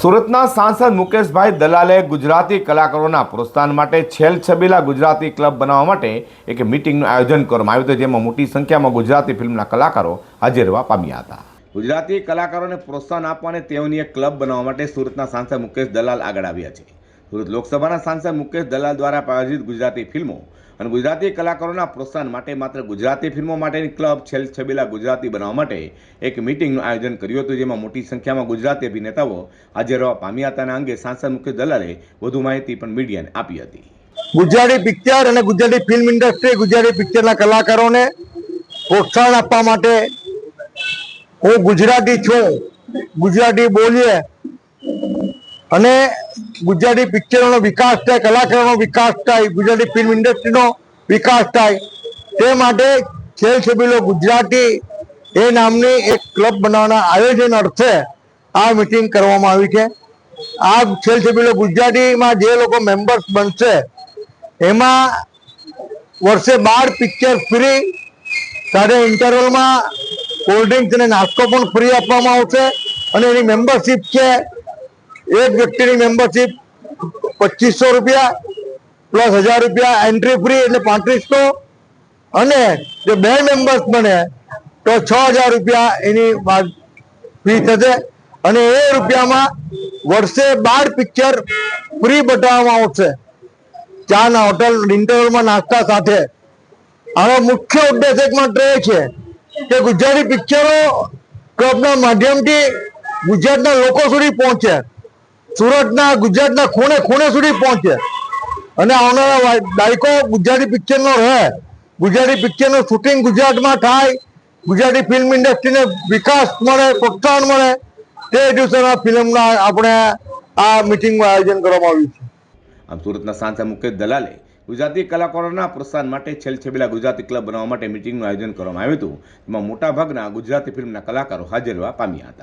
સુરતના સાંસદ મુકેશભાઈ દલાલે ગુજરાતી કલાકારોના પ્રોત્સાહન માટે છેલ છબીલા ગુજરાતી ક્લબ બનાવવા માટે એક મિટિંગનું આયોજન કરવામાં આવ્યું હતું, જેમાં મોટી સંખ્યામાં ગુજરાતી ફિલ્મના કલાકારો હાજર રહેવા પામ્યા હતા. ગુજરાતી કલાકારોને પ્રોત્સાહન આપવા અને તેઓની એક ક્લબ બનાવવા માટે સુરતના સાંસદ મુકેશ દલાલ આગળ આવ્યા છે. સુરત લોકસભાના સાંસદ મુકેશ દલાલ દ્વારા પ્રાયોજિત ગુજરાતી ફિલ્મો અને ગુજરાતી કલાકારોના પ્રોત્સાહન માટે માત્ર ગુજરાતી ફિલ્મો માટેની ક્લબ છેલ છબીલા ગુજરાતી બનાવવા માટે એક મિટિંગનું આયોજન કર્યું હતું, જેમાં મોટી સંખ્યામાં ગુજરાતી અભિનેતાઓ હાજર રહેવા પામ્યા હતા. અંગે સાંસદ મુકેશ દલાલે વધુ માહિતી પણ મીડિયાને આપી હતી. ગુજરાતી પિક્ચર અને ગુજરાતી ફિલ્મ ઇન્ડસ્ટ્રી ગુજરાતી પિક્ચરના કલાકારોને પ્રોત્સાહન આપવા માટે હું ગુજરાતી છું. ગુજરાતી બોલીએ અને ગુજરાતી પિક્ચરોનો વિકાસ થાય, કલાકારોનો વિકાસ થાય, ગુજરાતી ફિલ્મ ઇન્ડસ્ટ્રીનો વિકાસ થાય. તે માટે ખેલ છબીલો ગુજરાતી એ નામની એક ક્લબ બનાવવાના આયોજન અર્થે આ મિટિંગ કરવામાં આવી છે. આ ખેલ છબીલો ગુજરાતીમાં જે લોકો મેમ્બર્સ બનશે, એમાં વર્ષે બાર પિક્ચર ફ્રી સાથે ઇન્ટરવલમાં કોલ્ડ અને નાસ્તો પણ ફ્રી આપવામાં આવશે. અને એની મેમ્બરશિપ છે એક વ્યક્તિની મેમ્બરશીપ પચીસો રૂપિયા પ્લસ હજાર રૂપિયા એન્ટ્રી ફ્રી એટલે પાંત્રીસો અને જે બે મેમ્બર્સ બને, તો છ હજાર રૂપિયા એની ફી થશે. અને એ રૂપિયામાં વર્ષે બાર પિક્ચર ફ્રી બતાવવામાં આવશે. ચા ના હોટલ ઇન્ટરવ્યુમાં નાસ્તા સાથે. આનો મુખ્ય ઉદ્દેશ એકમાત્ર એ છે કે ગુજરાતી પિક્ચરો ક્લબના માધ્યમથી ગુજરાતના લોકો સુધી પહોંચે. સુરતના, ગુજરાતના ખૂણે ખૂણે સુધી પહોંચે. અને આવનારા દાયકો ગુજરાતી પિક્ચરનો રહે. ગુજરાતી પિક્ચરનું શૂટિંગ ગુજરાતમાં થાય. ગુજરાતી ફિલ્મ ઇન્ડસ્ટ્રીને વિકાસ મળે, પ્રોત્સાહન મળે. તે હેતુસર ફિલ્મના આપણે આ મિટિંગનું આયોજન કરવામાં આવ્યું છે. આમ સુરતના સાંસદ મુકેશ દલાલે ગુજરાતી કલાકારોના પ્રોત્સાહન માટે છેલ છબીલા ગુજરાતી ક્લબ બનાવવા માટે મિટિંગનું આયોજન કરવામાં આવ્યું હતું, જેમાં મોટાભાગના ગુજરાતી ફિલ્મના કલાકારો હાજર રહેવા પામ્યા હતા.